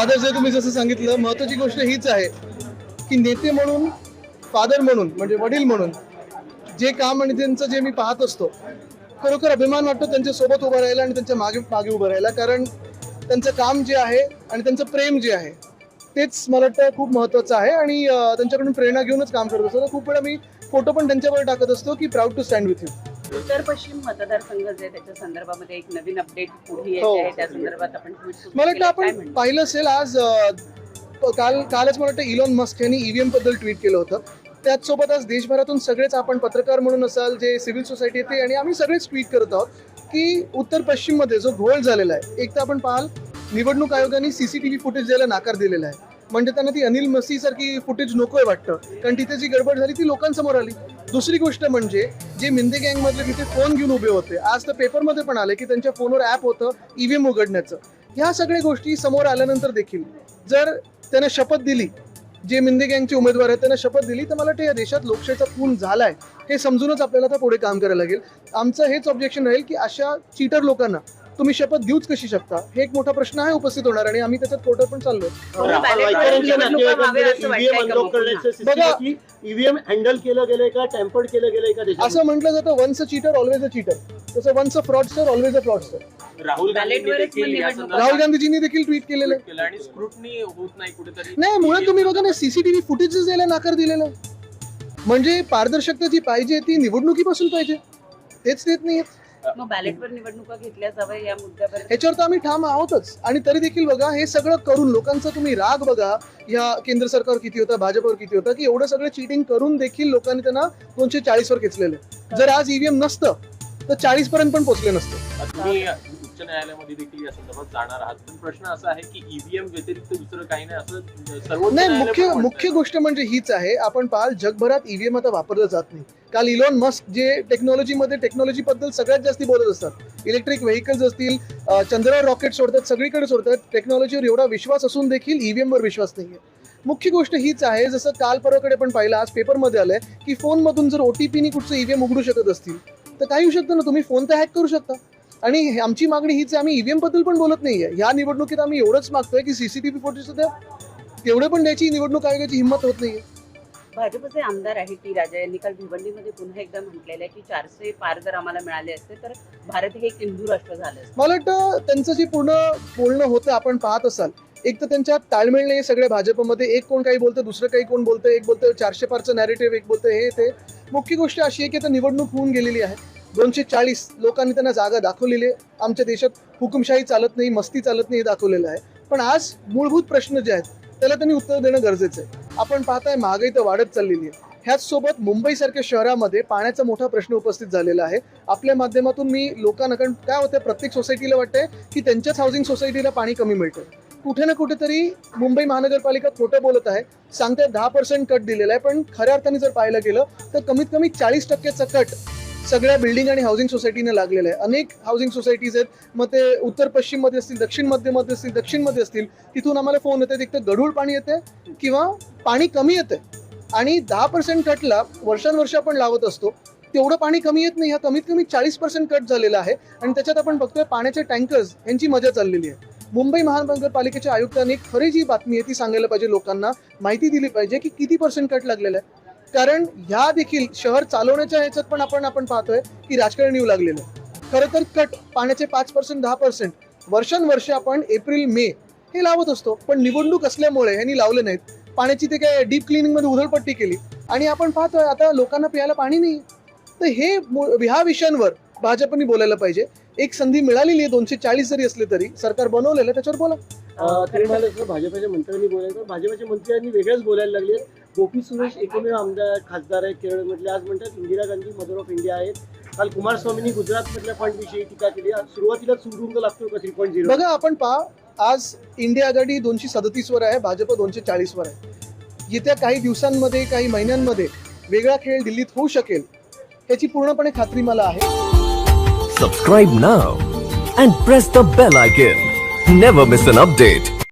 Father जर तुम्ही जसं सांगितलं महत्वाची गोष्ट हीच आहे की नेते म्हणून फादर म्हणून म्हणजे वडील म्हणून जे काम आणि त्यांचं जे मी पाहत असतो खरोखर अभिमान वाटतो त्यांच्यासोबत उभं राहायला आणि त्यांच्या मागे मागे उभं राहायला. कारण त्यांचं काम जे आहे आणि त्यांचं प्रेम जे आहे तेच मला वाटतं खूप महत्वाचं आहे. आणि त्यांच्याकडून प्रेरणा घेऊनच काम करत असतो. तर खूप वेळा मी फोटो पण त्यांच्यावर टाकत असतो की proud to stand with you उत्तर पश्चिम मतदारसंघ जे त्याच्या संदर्भामध्ये एक नवीन अपडेट पुढे हो. येते. आहे त्या संदर्भात आपण मला वाटतं आपण? पाहिलं असेल आज अं, काल कालच मला वाटतं इलॉन मस्क यांनी ईव्हीएमबद्दल ट्विट केलं होतं. त्याचसोबत आज देशभरातून सगळेच आपण पत्रकार म्हणून असाल जे सिव्हिल सोसायटी येते आणि आम्ही सगळेच ट्विट करत आहोत की उत्तर पश्चिममध्ये जो घोळ झालेला आहे एक तर आपण पाहाल निवडणूक आयोगाने सीसीटीव्ही फुटेज द्यायला नाकार दिलेला आहे. म्हणजे त्यांना ती अनिल मसी सारखी फुटेज नकोय वाटतं. कारण तिथे जी गडबड झाली ती लोकांसमोर आली. दुसरी गोष्ट म्हणजे जे मिंदे गँग मधले तिथे फोन घेऊन उभे होते. आज तर पेपरमध्ये पण आले की त्यांच्या फोनवर ऍप होतं ईव्हीएम उघडण्याचं. ह्या सगळ्या गोष्टी समोर आल्यानंतर देखील जर त्यांना शपथ दिली जे मिंदे गँगचे उमेदवार आहेत त्यांना शपथ दिली तर मला वाटतं या देशात लोकशाहीचा खून झालाय. हे समजूनच आपल्याला आता पुढे काम करायला लागेल. आमचं हेच ऑब्जेक्शन राहील की अशा चीटर लोकांना तुम्ही शपथ देऊच कशी शकता? हे एक मोठा प्रश्न आहे उपस्थित होणार आणि आम्ही त्याच्यात कोर्टात पण चाललोय राहुल ईव्हीएम हँडल केलं गेलंय का टॅम्पर्ड केलं गेलंय का असं म्हटलं जातं once a cheater always a cheater तसं once a fraudster always a Rahul या निवडणूक. संदर्भात राहुल गांधीजींनी देखील ट्विट केलेलं आहे. ट्विट केलं आणि स्क्रुटनी होत नाही कुठेतरी. नाही मुळात तुम्ही बघा ना सीसीटीव्ही फुटेज द्यायला नाकार दिलेला म्हणजे पारदर्शकता जी पाहिजे ती निवडणुकीपासून पाहिजे. तेच देत नाही मग बॅलेटवर निवडणुका घेतल्या जाव्या या मुद्द्यावर. ह्याच्यावर तर आम्ही ठाम आहोतच. आणि तरी देखील बघा हे सगळं करून लोकांचा तुम्ही राग बघा या केंद्र सरकारवर किती होता भाजपवर किती होता की एवढं सगळं चिटिंग करून देखील लोकांनी त्यांना दोनशे चाळीस वर खेचलेलं आहे. जर आज ईव्हीएम नसतं तर चाळीस पर्यंत पण पोहोचले नसते. न्यायालयामध्ये देखील या संदर्भात जाणार आहात. पण प्रश्न असा आहे की ईव्हीएम व्यतिरिक्त दुसरं काही नाही असं सर्वोच्च नाही मुख्य. मुख्य गोष्ट म्हणजे हीच आहे आपण पाहाल जगभरात ईव्हीएम आता वापरलं जात नाही. काल इलॉन मस्क जे टेक्नॉलॉजीमध्ये टेक्नॉलॉजी बद्दल सगळ्यात जास्ती बोलत असतात. इलेक्ट्रिक व्हेकल्स असतील चंद्रावर रॉकेट सोडतात सगळीकडे सोडतात. टेक्नॉलॉजीवर एवढा विश्वास असून देखील ईव्हीएम वर विश्वास नाहीये. मुख्य गोष्ट हीच आहे जसं काल परवाकडे पण पाहिलं आज पेपरमध्ये आलंय की फोनमधून जर ओटीपीनी कुठचं ईव्हीएम उघडू शकत असतील तर काही होऊ शकतं ना तुम्ही फोन तर हॅक करू शकता. आणि आमची मागणी हीच आहे आम्ही ईव्हीएमबद्दल पण बोलत नाहीये. ह्या निवडणुकीत आम्ही एवढंच मागतोय की सीसीटीव्ही फुटेज सुद्धा तेवढे पण द्यायची निवडणूक आयोगाची हिंमत होत नाहीये. भाजपचे आमदार आहे टी राजा. यांनी काल भिवंडीमध्ये पुन्हा एकदा म्हटलेलं आहे की चारशे पार जर आम्हाला मिळाले असते तर भारत हे एक हिंदू राष्ट्र झालं मला वाटतं त्यांचं जे पूर्ण बोलणं होतं आपण पाहत असाल एक तर त्यांच्या ताळमेळ नाही सगळ्या भाजपमध्ये एक कोण काही बोलतं दुसरं काही कोण बोलतं एक बोलतं चारशे पारचं नॅरेटिव्ह एक बोलतं हे ते. मुख्य गोष्ट अशी आहे की आता निवडणूक होऊन गेलेली आहे. दोनशे चाळीस लोकांनी त्यांना जागा दाखवलेली आहे. आमच्या देशात हुकुमशाही चालत नाही मस्ती चालत नाही हे दाखवलेलं आहे. पण आज मूलभूत प्रश्न जे आहेत त्याला त्यांनी उत्तर देणं गरजेचं आहे. आपण पाहताय महागाई तर वाढत चाललेली आहे. ह्याचसोबत मुंबईसारख्या शहरामध्ये पाण्याचा मोठा प्रश्न उपस्थित झालेला आहे. आपल्या माध्यमातून मी लोकांना कारण काय होतं प्रत्येक सोसायटीला वाटतंय की त्यांच्याच हाऊसिंग सोसायटीला पाणी कमी मिळतं कुठे ना कुठेतरी मुंबई महानगरपालिका खोटं बोलत आहे. सांगते दहा पर्सेंट कट दिलेला आहे पण खऱ्या अर्थाने जर पाहायला गेलं तर कमीत कमी चाळीस टक्क्याचा कट सगळ्या बिल्डिंग आणि हाऊसिंग सोसायटीने लागलेलं आहे. अनेक हाऊसिंग सोसायटीज आहेत. मग ते उत्तर पश्चिममध्ये असतील दक्षिण मध्यमध्ये असतील दक्षिणमध्ये असतील तिथून आम्हाला फोन येते एक तर गढूळ पाणी येते किंवा पाणी कमी येते आणि दहा पर्सेंट कटला वर्षानुवर्ष आपण लावत असतो. तेवढं पाणी कमी येत नाही. हा कमीत कमी चाळीस पर्सेंट कट झालेला आहे. आणि त्याच्यात आपण बघतोय पाण्याचे टँकर्स यांची मजा चाललेली आहे. मुंबई महानगरपालिकेच्या आयुक्तांनी खरी जी बातमी आहे ती सांगायला पाहिजे लोकांना. माहिती दिली पाहिजे की किती पर्सेंट कट लागलेला आहे. कारण ह्या देखील शहर चालवण्याच्या ह्याच्यात पण आपण आपण पाहतोय की राजकारण येऊ लागलेलं खरं तर कट पाण्याचे पाच पर्सेंट दहा पर्सेंट वर्षानुवर्ष आपण एप्रिल मे हे लावत असतो पण निवडणूक असल्यामुळे ह्यांनी लावले नाहीत. पाण्याची ते काय डीप क्लिनिंगमध्ये उधळपट्टी केली. आणि आपण पाहतोय आता लोकांना प्यायला पाणी नाही. तर हे ह्या विषयांवर भाजपने बोलायला पाहिजे. एक संधी मिळालेली आहे दोनशे चाळीस जरी असले तरी. सरकार बनवलेलं त्याच्यावर बोला. भाजपाच्या मंत्र्यांनी बोलायचं. भाजपाच्या मंत्र्यांनी वेगळंच बोलायला लागले. गोपी सुरेश एकमेव आमदार खासदार आहेत केरळमधले आज म्हणतात Indira Gandhi mother of India आहेत. काल कुमारस्वामींनी गुजरातमधल्या फंड विषयी टीका केली. आज सुरुवातीला सुरून लागतो का थ्री पॉईंट झिरो बघा आपण पहा आज इंडिया आघाडी दोनशे सदतीस वर आहे भाजप दोनशे चाळीस वर आहे. येत्या काही दिवसांमध्ये काही महिन्यांमध्ये वेगळा खेळ दिल्लीत होऊ शकेल याची पूर्णपणे खात्री मला आहे. Subscribe now and press the bell icon. Never miss an update.